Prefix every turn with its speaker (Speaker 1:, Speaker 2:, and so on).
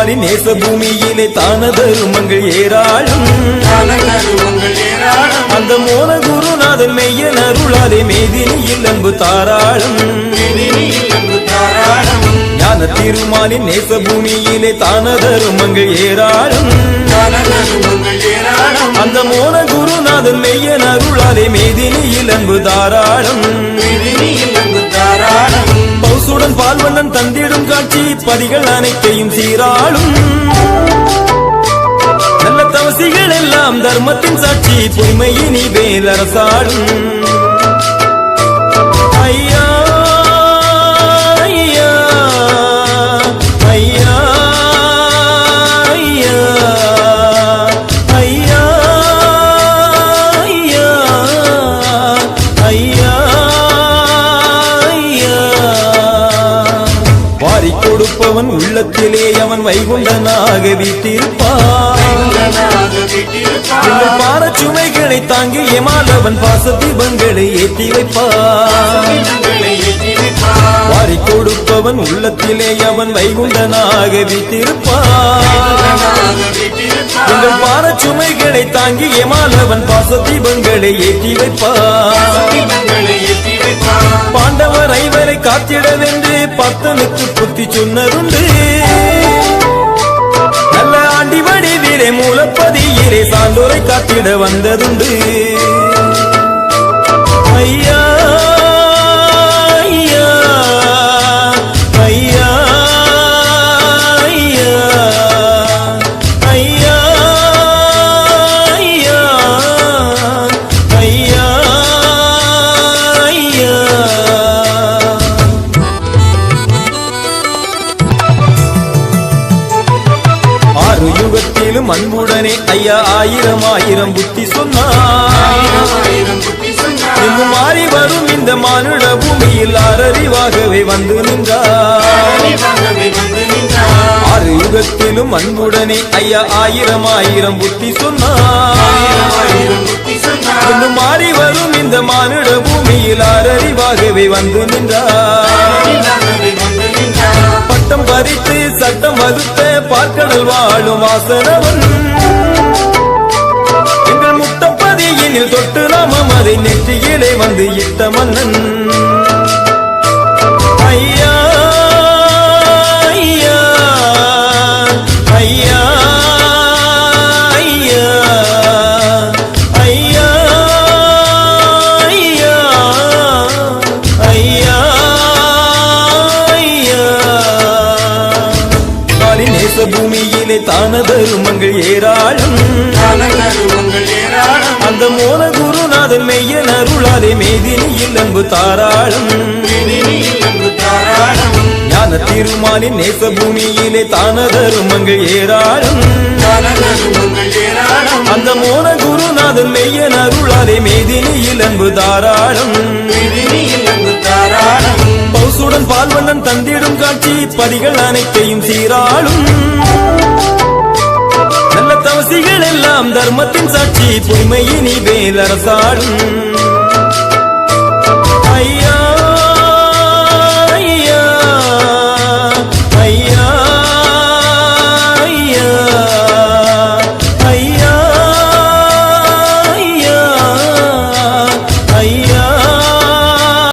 Speaker 1: அன்பாக
Speaker 2: நேச பூமியிலே தான தருமங்கள் ஏராளும். அந்த மோன குருநாதன் மெய்யன் அருளாலே மேதினியில் அன்பு தாராளும். ஞான திருமாலி நேச பூமியிலே தான தருமங்கள் ஏராளும். அந்த மோன குருநாதன் மெய்யன் அருளாலே மேதினியில் அன்பு தாராளும். தந்திடும் காட்சி பதிகள் அனைத்தையும் சீராளும். நல்ல தவசிகள் எல்லாம் தர்மத்தின் சாட்சி பொய்மையினி வேலரசாடும் ஐயா ஐயா கொடுப்பவன் உள்ளத்திலே அவன் வைகுண்டனாக வீட்டிருப்பான். பார சுமைகளை தாங்கி ஏமாதவன் பாச தீபங்களை ஏற்றி வைப்பான். வாரி கொடுப்பவன் உள்ளத்திலே அவன் வைகுண்டனாக வீட்டிருப்பான். பார சுமைகளை தாங்கி ஏமாதவன் பாச தீபங்களை ஏற்றி வைப்பான். காத்திடவென்று பத்தனுக்கு புத்தி சொன்னதுண்டு. நல்ல ஆண்டி வடிவிலே மூலப்பதியிலே சான்றோரை காத்திட வந்ததுண்டு. யுகத்திலும் அன்புடனே ஐயா ஆயிரம் ஆயிரம் புத்தி சொன்னார் எங்கும் மாறி வரும் இந்த மானுட பூமியில் ஆரறிவாகவே வந்து நின்றார். ஆறு யுகத்திலும் அன்புடனே ஐயா ஆயிரம் ஆயிரம் புத்தி சொன்னார் எங்கும் மாறி வரும் இந்த மானுட பூமியில் ஆரறிவாகவே வந்து நின்றார். எங்கள் வாழும் வாசனவன். எங்கள் முத்தப்பதியினில் தொட்டு நாமம் அதை நெற்றியிலே வந்து இட்ட மன்னன். காலி பூமியிலே தான தருமங்கள் ஏராளம். அந்த மோன குருநாதன் மெய்யன் அருளாலே மேதினியில் அன்பு தாராளம். ஞான திருமாலின் நேச பூமியிலே தான தருமங்கள் ஏராளம். அந்த மோன குருநாதன் மெய்யன் அருளாலே மேதினியில் அன்பு தாராளும். பௌசுடன் பால்வண்ணன் தந்திடும் காட்சி. படிகள் அனைத்தையும் சீராளும். நல்ல தவசிகள் எல்லாம் தர்மத்தின் சாட்சி. பொய்மையினி வேலரசாடும்